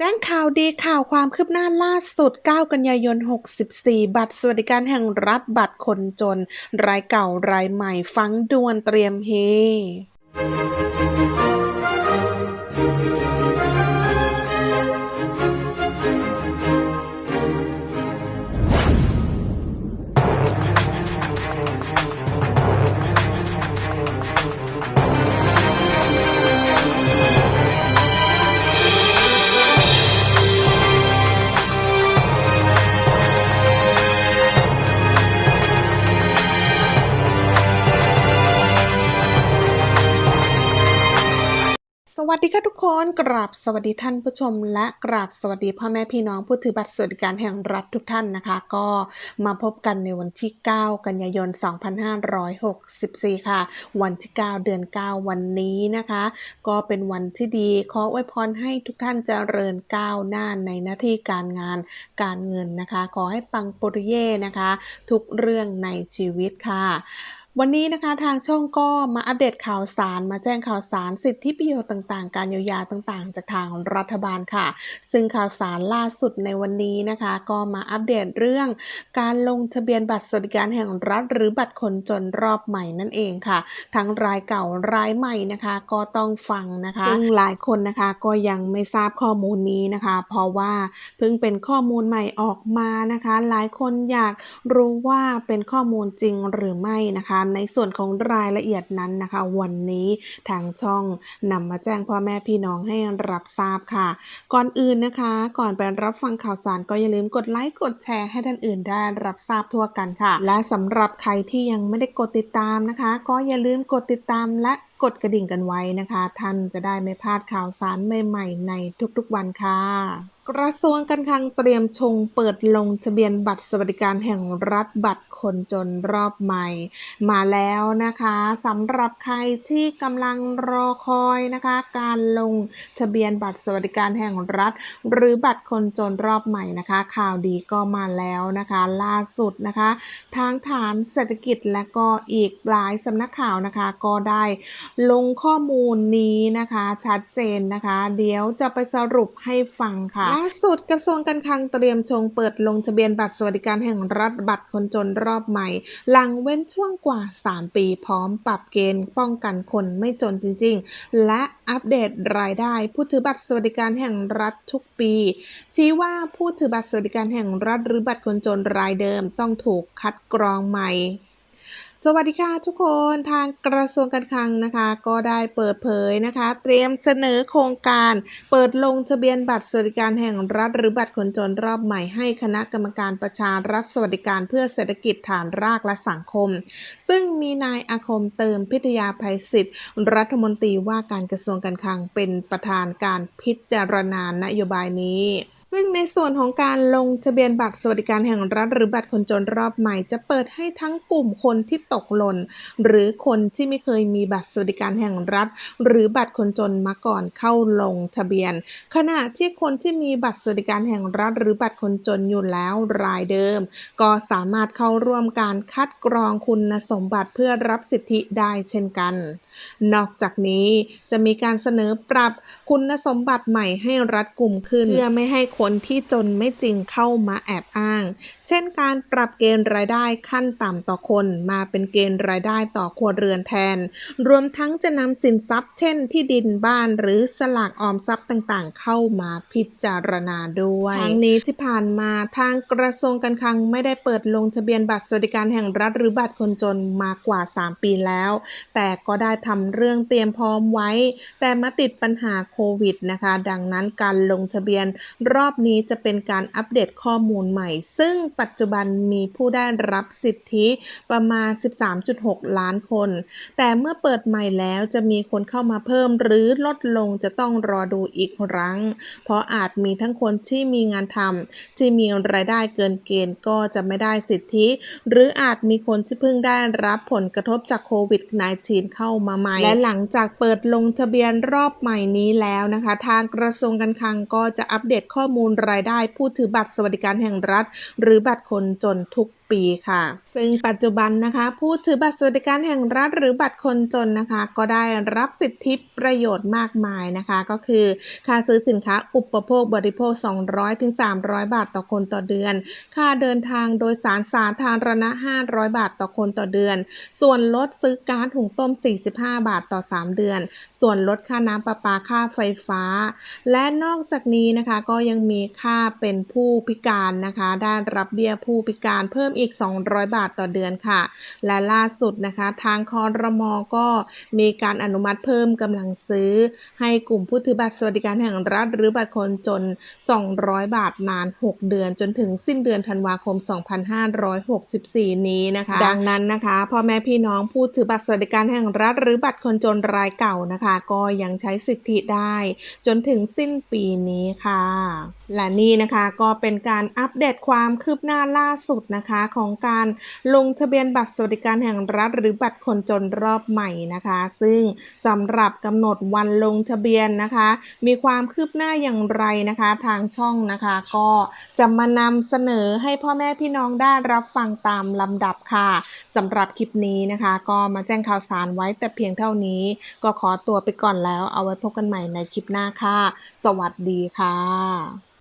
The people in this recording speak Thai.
แจ้งข่าวดีข่าวความคืบหน้าล่าสุด 9 กันยายน 64 บัตรสวัสดิการแห่งรัฐบัตรคนจน รายเก่ารายใหม่ฟังด่วนเตรียมเฮ วัสดีค่ะทุกคนกราบสวัสดีท่านผู้ชม และกราบสวัสดีพ่อแม่พี่น้องผู้ถือบัตรสวัสดิการแห่งรัฐทุกท่านนะคะ ก็มาพบกันในวันที่ 9 กันยายน 2564 ค่ะ วันที่ 9 เดือน 9 วันนี้นะคะ ก็เป็นวันที่ดีขออวยพรให้ทุกท่านเจริญก้าวหน้าในหน้าที่การงานการเงินนะคะ ขอให้ปังปุริเย่นะคะ ทุกเรื่องในชีวิตค่ะ วันนี้นะคะทางช่องก็มาอัปเดตข่าวสาร มาแจ้งข่าวสารสิทธิประโยชน์ต่างๆ การเยียวยาต่างๆ จากทางรัฐบาลค่ะ ซึ่งข่าวสารล่าสุดในวันนี้นะคะ ก็มาอัปเดตเรื่องการลงทะเบียนบัตรสวัสดิการแห่งรัฐ หรือบัตรคนจนรอบใหม่นั่นเองค่ะ ทั้งรายเก่ารายใหม่นะคะ ก็ต้องฟังนะคะซึ่งหลายคนนะคะก็ยังไม่ทราบข้อมูลนี้นะคะ เพราะว่าเพิ่งเป็นข้อมูลใหม่ออกมานะคะ หลายคนอยากรู้ว่าเป็นข้อมูลจริงหรือไม่นะคะในส่วนของรายละเอียดนั้นนะคะ วันนี้ทางช่องนำมาแจ้งพ่อแม่พี่น้องให้รับทราบค่ะ ก่อนอื่นนะคะ ก่อนไปรับฟังข่าวสารก็อย่าลืมกดไลค์กดแชร์ให้ท่านอื่นได้รับทราบทั่วกันค่ะ และสำหรับใครที่ยังไม่ได้กดติดตามนะคะ ก็อย่าลืมกดติดตามและกดกระดิ่งกันไว้นะคะ ท่านจะได้ไม่พลาดข่าวสารใหม่ๆในทุกๆวันค่ะ กระทรวงการคลังเตรียมชงเปิดลงทะเบียนบัตรสวัสดิการแห่งรัฐบัตรคนจนรอบใหม่ มาแล้วนะคะสำหรับใครที่กำลังรอคอยนะคะ การลงทะเบียนบัตรสวัสดิการแห่งรัฐ หรือบัตรคนจนรอบใหม่นะคะ ข่าวดีก็มาแล้วนะคะ ล่าสุดนะคะ ทางฐานเศรษฐกิจและก็อีกหลายสำนักข่าวนะคะ ก็ได้ลงข้อมูลนี้นะคะ ชัดเจนนะคะ เดี๋ยวจะไปสรุปให้ฟังค่ะล่าสุดกระทรวงการคลังเตรียมชงเปิดลงทะเบียนบัตรสวัสดิการแห่งรัฐบัตรคนจนรอบใหม่ หลังเว้นช่วงกว่า 3 ปีพร้อมปรับเกณฑ์ป้องกันคนไม่จนจริง ๆ และอัปเดตรายได้ผู้ถือบัตรสวัสดิการแห่งรัฐทุกปี ชี้ว่าผู้ถือบัตรสวัสดิการแห่งรัฐหรือบัตรคนจนรายเดิมต้องถูกคัดกรองใหม่ สวัสดีค่ะทุกคนทางกระทรวงการคลังนะคะ ก็ได้เปิดเผยนะคะ เตรียมเสนอโครงการ เปิดลงทะเบียนบัตรสวัสดิการแห่งรัฐหรือบัตรคนจนรอบใหม่ให้คณะกรรมการประชารัฐสวัสดิการเพื่อเศรษฐกิจฐานรากและสังคม ซึ่งมีนายอาคมเติมพิทยาภัยศิษย์รัฐมนตรีว่าการกระทรวงการคลังเป็นประธานการพิจารณานโยบายนี้ ซึ่งในส่วนของการลงทะเบียนบัตรสวัสดิการแห่งรัฐหรือบัตรคนจนรอบใหม่ จะเปิดให้ทั้งกลุ่มคนที่ตกหล่นหรือคนที่ไม่เคยมีบัตรสวัสดิการแห่งรัฐ หรือบัตรคนจนมาก่อนเข้าลงทะเบียน ขณะที่คนที่มีบัตรสวัสดิการแห่งรัฐ หรือบัตรคนจนอยู่แล้วรายเดิม ก็สามารถเข้าร่วมการคัดกรองคุณสมบัติเพื่อรับสิทธิได้เช่นกัน นอกจากนี้จะมีการเสนอปรับคุณสมบัติใหม่ให้รัดกลุ่มขึ้นเพื่อไม่ให้คนนที่จนไม่จริงเข้ามาแอบอ้าง เช่นการปรับเกณฑ์รายได้ขั้นต่ำต่อคนมาเป็นเกณฑ์รายได้ต่อครัวเรือนแทน รวมทั้งจะนำสินทรัพย์ เช่นที่ดินบ้านหรือสลากออมทรัพย์ต่างๆ เข้ามาพิจารณาด้วยทั้งนี้ที่ผ่านมาทางกระทรวงการคลังไม่ได้เปิดลงทะเบียนบัตรสวัสดิการแห่งรัฐหรือบัตรคนจนมากว่า 3 ปีแล้ว แต่ก็ได้ทำเรื่องเตรียมพร้อมไว้ แต่มาติดปัญหาโควิดนะคะ ดังนั้นการลงทะเบียนรอบอบนี้จะเป็นการอัปเดตข้อมูลใหม่ ซึ่งปัจจุบันมีผู้ได้รับสิทธิประมาณ 13.6 ล้านคน แต่เมื่อเปิดใหม่แล้วจะมีคนเข้ามาเพิ่มหรือลดลงจะต้องรอดูอีกครั้ง เพราะอาจมีทั้งคนที่มีงานทำที่มีรายได้เกินเกณฑ์ก็จะไม่ได้สิทธิ หรืออาจมีคนที่เพิ่งได้รับผลกระทบจากโควิด -19 เข้ามาใหม่ และหลังจากเปิดลงทะเบียนรอบใหม่นี้แล้วนะคะ ทางกระทรวงการคลังก็จะอัปเดตข้อมูลมูลรายได้ผู้ถือบัตรสวัสดิการแห่งรัฐ หรือบัตรคนจนทุก ปปีค่ะ ซึ่งปัจจุบันนะคะ ผู้ถือบัตรสวัสดิการแห่งรัฐหรือบัตรคนจนนะคะ ก็ได้รับสิทธิประโยชน์มากมายนะคะ ก็คือค่าซื้อสินค้าอุปโภคบริโภค 200-300 บาทต่อคนต่อเดือน ค่าเดินทางโดยสารสาธารณะ 500 บาทต่อคนต่อเดือน ส่วนลดซื้อก๊าซหุงต้ม 45 บาทต่อ 3 เดือน ส่วนลดค่าน้ำประปาค่าไฟฟ้า และนอกจากนี้นะคะก็ยังมีค่าเป็นผู้พิการนะคะ ได้รับเบี้ยผู้พิการเพิ่มอีก 200 บาทต่อเดือนค่ะ และล่าสุดนะคะทางคอรมอก็มีการอนุมัติเพิ่มกำลังซื้อ ให้กลุ่มผู้ถือบัตรสวัสดิการแห่งรัฐ หรือบัตรคนจน 200 บาทนาน 6 เดือน จนถึงสิ้นเดือนธันวาคม 2564 นี้นะคะ ดังนั้นนะคะพ่อแม่พี่น้องผู้ถือบัตรสวัสดิการแห่งรัฐ หรือบัตรคนจนรายเก่านะคะ ก็ยังใช้สิทธิได้ จนถึงสิ้นปีนี้ค่ะและนี่นะคะก็เป็นการอัปเดตความคืบหน้าล่าสุดนะคะของการลงทะเบียนบัตรสวัสดิการแห่งรัฐ หรือบัตรคนจนรอบใหม่นะคะ ซึ่งสำหรับกำหนดวันลงทะเบียนนะคะ มีความคืบหน้าอย่างไรนะคะ ทางช่องนะคะ ก็จะมานำเสนอให้พ่อแม่พี่น้องได้รับฟังตามลำดับค่ะสำหรับคลิปนี้นะคะ ก็มาแจ้งข่าวสารไว้แต่เพียงเท่านี้ ก็ขอตัวไปก่อนแล้วเอาไว้พบกันใหม่ในคลิปหน้าค่ะ สวัสดีค่ะ